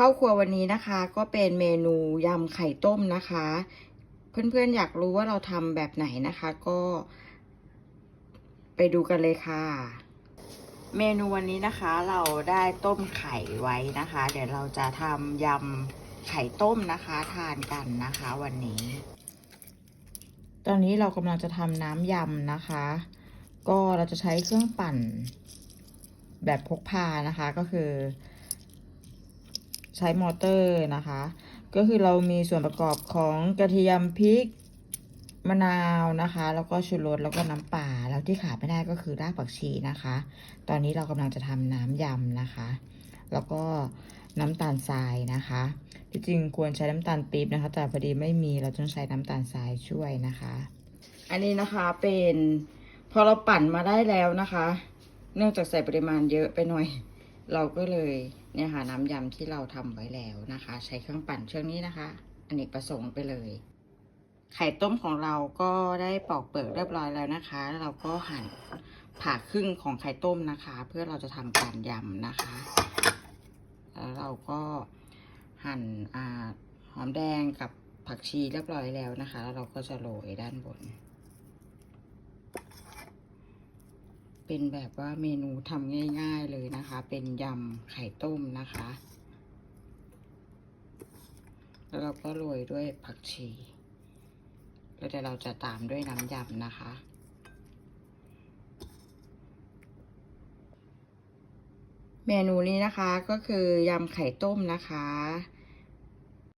เข้าครัววันนี้นะคะ ก็เป็นเมนูยำไข่ต้มนะคะ เพื่อนๆอยากรู้ว่าเราทำแบบไหนนะคะ ก็ ไปดูกันเลยค่ะ เมนูวันนี้นะคะเราได้ต้มไข่ไว้นะคะ เดี๋ยวเราจะทำยำไข่ต้มนะคะ ทานกันนะคะ วันนี้ ตอนนี้เรากำลังจะทำน้ำยำนะคะ ก็เราจะใช้เครื่องปั่นแบบพกพานะคะก็คือ ใช้มอเตอร์นะคะ ก็คือเรามีส่วนประกอบของกระเทียมพริกมะนาวนะคะ แล้วก็ชูรสแล้วก็น้ำปลาแล้วที่ขาดไม่ได้ก็คือรากผักชีนะคะ ตอนนี้เรากำลังจะทำน้ำยำนะคะ แล้วก็น้ำตาลทรายนะคะที่จริงควรใช้น้ำตาลปี๊บนะคะ แต่พอดีไม่มีเราต้องใช้น้ำตาลทรายช่วยนะคะ อันนี้นะคะเป็นพอเราปั่นมาได้แล้วนะคะ เนื่องจากใส่ปริมาณเยอะไปหน่อย เราก็เลยเนี่ยค่ะน้ำยำที่เราทำไว้แล้วนะคะ ใช้เครื่องปั่นเครื่องนี้นะคะอันเนกประสงค์ไปเลย ไข่ต้มของเราก็ได้ปอกเปลือกเรียบร้อยแล้วนะคะเราก็หั่นผ่าครึ่งของไข่ต้มนะคะ เพื่อเราจะทำการยำนะคะแล้วเราก็หั่นอ่าหอมแดงกับผักชีเรียบร้อยแล้วนะคะ แล้วเราก็จะโรยด้านบน เป็นแบบว่าเมนูทำง่ายๆเลยนะคะ เป็นยำไข่ต้มนะคะ แล้วเราก็โรยด้วยผักชี แล้วเดี๋ยวเราจะตามด้วยน้ำยำนะคะ เมนูนี้นะคะก็คือยำไข่ต้มนะคะ